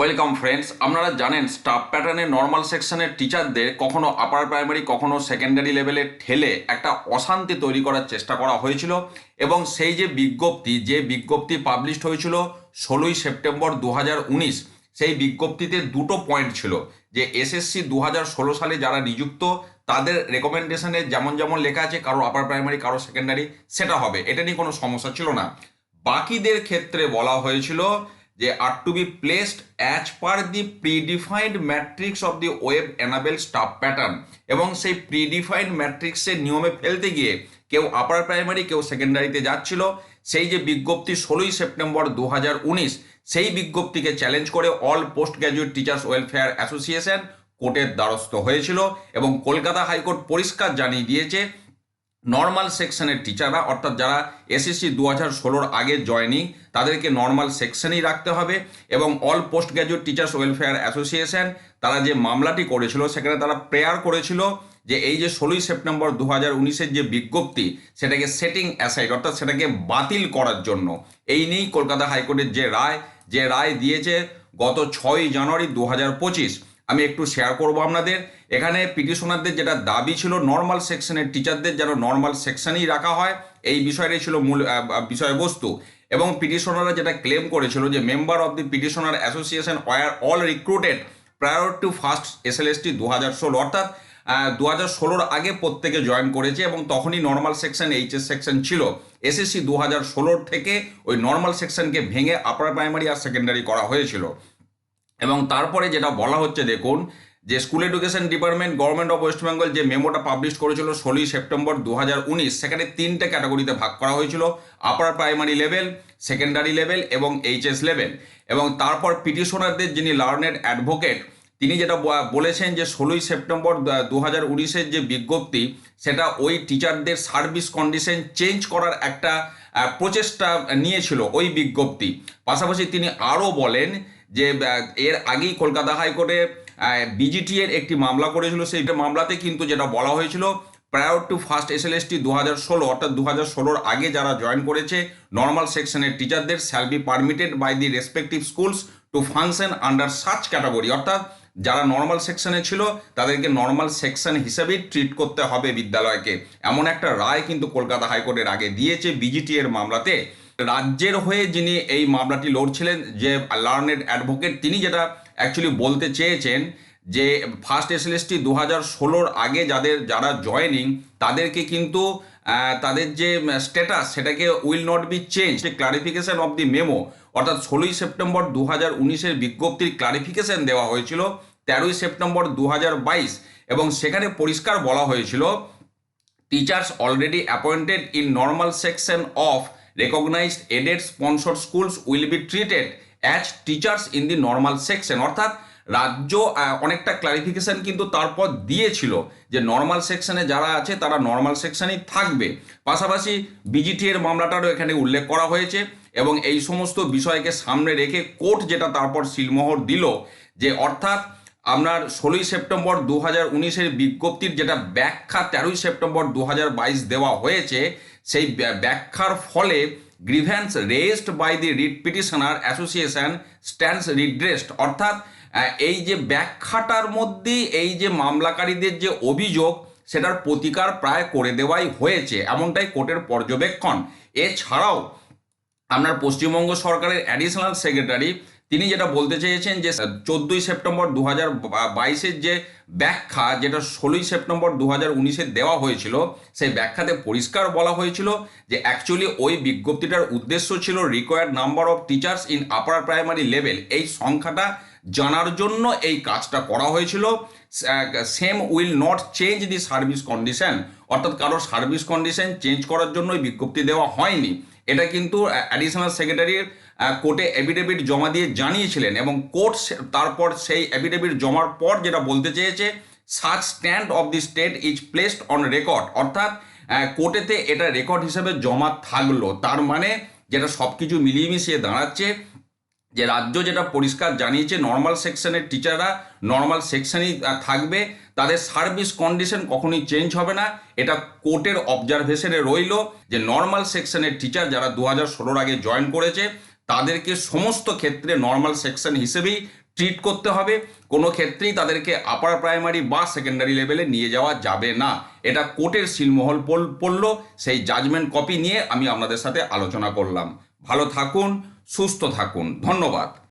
Welcome friends আপনারা জানেন staff প্যাটার্নের নর্মাল সেকশনের টিচারদের কখনো আপার প্রাইমারি কখনো সেকেন্ডারি লেভেলে ঠেলে একটা অশান্তি তৈরি করার চেষ্টা করা হয়েছিল এবং সেই যে বিজ্ঞপ্তি যে বিজ্ঞপ্তি পাবলিশড হয়েছিল ষোলোই সেপ্টেম্বর দু হাজার উনিশ, সেই বিজ্ঞপ্তিতে দুটো পয়েন্ট ছিল যে এসএসসি দু সালে যারা নিযুক্ত, তাদের রেকমেন্ডেশনে যেমন যেমন লেখা আছে, কারও আপার প্রাইমারি কারও সেকেন্ডারি সেটা হবে। এটা নিয়ে কোনো সমস্যা ছিল না। বাকিদের ক্ষেত্রে বলা হয়েছিল যে are to be placed as per the predefined matrix of the web enable stuff pattern এবং সেই প্রিডিফাইন্ড ম্যাট্রিক্সের নিয়মে ফেলতে গিয়ে কেউ আপার প্রাইমারি কেউ সেকেন্ডারিতে যাচ্ছিল। সেই যে বিজ্ঞপ্তি ষোলোই সেপ্টেম্বর দু হাজার উনিশ, সেই বিজ্ঞপ্তিকে চ্যালেঞ্জ করে all post graduate teachers welfare association কোর্টের দ্বারস্থ হয়েছিল এবং কলকাতা হাইকোর্ট পরিষ্কার জানিয়ে দিয়েছে নর্মাল সেকশনের টিচাররা অর্থাৎ যারা এসএসসি দু হাজার ষোলোর আগে জয়নিং তাদেরকে নর্মাল সেকশনেই রাখতে হবে এবং all post graduate teachers welfare association তারা যে মামলাটি করেছিল, সেখানে তারা প্রেয়ার করেছিল যে এই যে ষোলোই সেপ্টেম্বর দু হাজার উনিশের যে বিজ্ঞপ্তি, সেটাকে সেটিং অ্যাসাইড অর্থাৎ সেটাকে বাতিল করার জন্য। এই নিয়েই কলকাতা হাইকোর্টের যে রায় যে রায় দিয়েছে গত ছয়ই জানুয়ারি দু হাজার পঁচিশ। আমি একটু শেয়ার করব আপনাদের। এখানে পিটিশনারদের যেটা দাবি ছিল নর্মাল সেকশনের টিচারদের যেন নর্মাল সেকশনেই রাখা হয়। এই বিষয়টাই ছিল মূল বিষয়বস্তু। এবং পিটিশনাররা যেটা ক্লেম করেছিল যে member of the petitioner association were all recruited prior to first SLST দু হাজার ষোলো। অর্থাৎ দু হাজার ষোলোর আগে প্রত্যেকে জয়েন করেছে এবং তখনই নর্মাল সেকশন এইচএস সেকশন ছিল। এসএসসি দু হাজার ষোলোর থেকে ওই নর্মাল সেকশনকে ভেঙে আপার প্রাইমারি আর সেকেন্ডারি করা হয়েছিল। এবং তারপরে যেটা বলা হচ্ছে, দেখুন, যে school education department, government of West Bengal যে মেমোটা পাবলিশ করেছিল ষোলোই সেপ্টেম্বর দু হাজার উনিশ, সেখানে তিনটে ক্যাটাগরিতে ভাগ করা হয়েছিল upper primary level secondary level এবং এইচএস লেভেল এবং তারপর পিটিশনারদের যিনি লার্নের অ্যাডভোকেট তিনি যেটা বলেছেন যে ষোলোই সেপ্টেম্বর দু হাজার উনিশের যে বিজ্ঞপ্তি, সেটা ওই টিচারদের সার্ভিস কন্ডিশন চেঞ্জ করার একটা প্রচেষ্টা নিয়েছিল ওই বিজ্ঞপ্তি। পাশাপাশি তিনি আরও বলেন যে এর আগেই কলকাতা হাইকোর্টে বিজিটি এর একটি মামলা করেছিল। সেই মামলাতে কিন্তু যেটা বলা হয়েছিল prior to first S L S T দু হাজার ষোলো, অর্থাৎ দু হাজার ষোলোর আগে যারা জয়েন করেছে নর্মাল সেকশনের টিচারদের shall be permitted by the respective schools to function under search category অর্থাৎ যারা নর্মাল সেকশনে ছিল, তাদেরকে নর্মাল সেকশন হিসেবেই ট্রিট করতে হবে বিদ্যালয়কে। এমন একটা রায় কিন্তু কলকাতা হাইকোর্টের আগে দিয়েছে বিজিটি এর মামলাতে। রাজ্যের হয়ে যিনি এই মামলাটি লড়ছিলেন, যে লার্নেড অ্যাডভোকেট, তিনি যেটা অ্যাকচুয়ালি বলতে চেয়েছেন যে ফার্স্ট এসএলএসটি দু হাজার ষোলোর আগে যাদের, যারা জয়েনিং তাদেরকে কিন্তু তাদের যে স্ট্যাটাস সেটাকে will not be change clarification of the memo অর্থাৎ ষোলোই সেপ্টেম্বর দু হাজার উনিশের বিজ্ঞপ্তির ক্লারিফিকেশন দেওয়া হয়েছিল, তেরোই সেপ্টেম্বর দু হাজার বাইশ, এবং সেখানে পরিষ্কার বলা হয়েছিল teachers already appointed in normal section of recognized aided sponsored schools will be treated as teachers in the normal section অর্থাৎ রাজ্য অনেকটা ক্লারিফিকেশন কিন্তু তারপর দিয়েছিল যে নর্মাল সেকশনে যারা আছে, তারা নর্মাল সেকশনেই থাকবে। পাশাপাশি বিজিটি এর মামলাটারও এখানে উল্লেখ করা হয়েছে এবং এই সমস্ত বিষয়কে সামনে রেখে কোর্ট যেটা তারপর সিলমোহর দিল যে অর্থাৎ আপনার ষোলোই সেপ্টেম্বর দু হাজার উনিশের বিজ্ঞপ্তির যেটা ব্যাখ্যা তেরোই সেপ্টেম্বর দু হাজার বাইশ দেওয়া হয়েছে, সেই ব্যা- ব্যাখ্যার ফলে grievance raised by the writ petitioner association stands redressed. অর্থাৎ এই যে ব্যাখ্যাটার মধ্যেই এই যে মামলাকারীদের যে অভিযোগ, সেটার প্রতিকার প্রায় করে দেওয়াই হয়েছে, এমনটাই কোর্টের পর্যবেক্ষণ। এছাড়াও, আপনার পশ্চিমবঙ্গ সরকারের অ্যাডিশনাল সেক্রেটারি তিনি যেটা বলতে চেয়েছেন যে চোদ্দই সেপ্টেম্বর দু হাজার বাইশের যে ব্যাখ্যা, যেটা ষোলোই সেপ্টেম্বর দু হাজার উনিশে দেওয়া হয়েছিল, সেই ব্যাখ্যাতে পরিষ্কার বলা হয়েছিল যে অ্যাকচুয়ালি ওই বিজ্ঞপ্তিটার উদ্দেশ্য ছিল required number of teachers in upper primary level এই সংখ্যাটা জানার জন্য এই কাজটা করা হয়েছিল। Same will not change the service condition অর্থাৎ কারও সার্ভিস কন্ডিশন চেঞ্জ করার জন্য বিজ্ঞপ্তি দেওয়া হয়নি। এটা কিন্তু অ্যাডিশনাল সেক্রেটারির কোর্টে এফিডেভিট জমা দিয়ে জানিয়েছিলেন এবং কোর্ট তারপর সেই এফিডেভিট জমার পর যেটা বলতে চেয়েছে such stand of the state is placed on record অর্থাৎ কোর্টেতে এটা রেকর্ড হিসেবে জমা থাকল। তার মানে যেটা সব কিছু মিলিয়ে মিশিয়ে দাঁড়াচ্ছে, যে রাজ্য যেটা পরিষ্কার জানিয়েছে নর্মাল সেকশনের টিচাররা নর্মাল সেকশনেই থাকবে। তাদের সার্ভিস কন্ডিশন কখনোই চেঞ্জ হবে না। এটা কোর্টের অবজারভেশনে রইল যে নর্মাল সেকশনের টিচার যারা দু হাজার আগে জয়েন করেছে তাদেরকে সমস্ত ক্ষেত্রে নর্মাল সেকশন হিসেবেই ট্রিট করতে হবে। কোনো ক্ষেত্রেই তাদেরকে আপার প্রাইমারি বা সেকেন্ডারি লেভেলে নিয়ে যাওয়া যাবে না। এটা কোর্টের সিলমহল পড়- পড়ল, সেই জাজমেন্ট কপি নিয়ে আমি আপনাদের সাথে আলোচনা করলাম। ভালো থাকুন, সুস্থ থাকুন। ধন্যবাদ।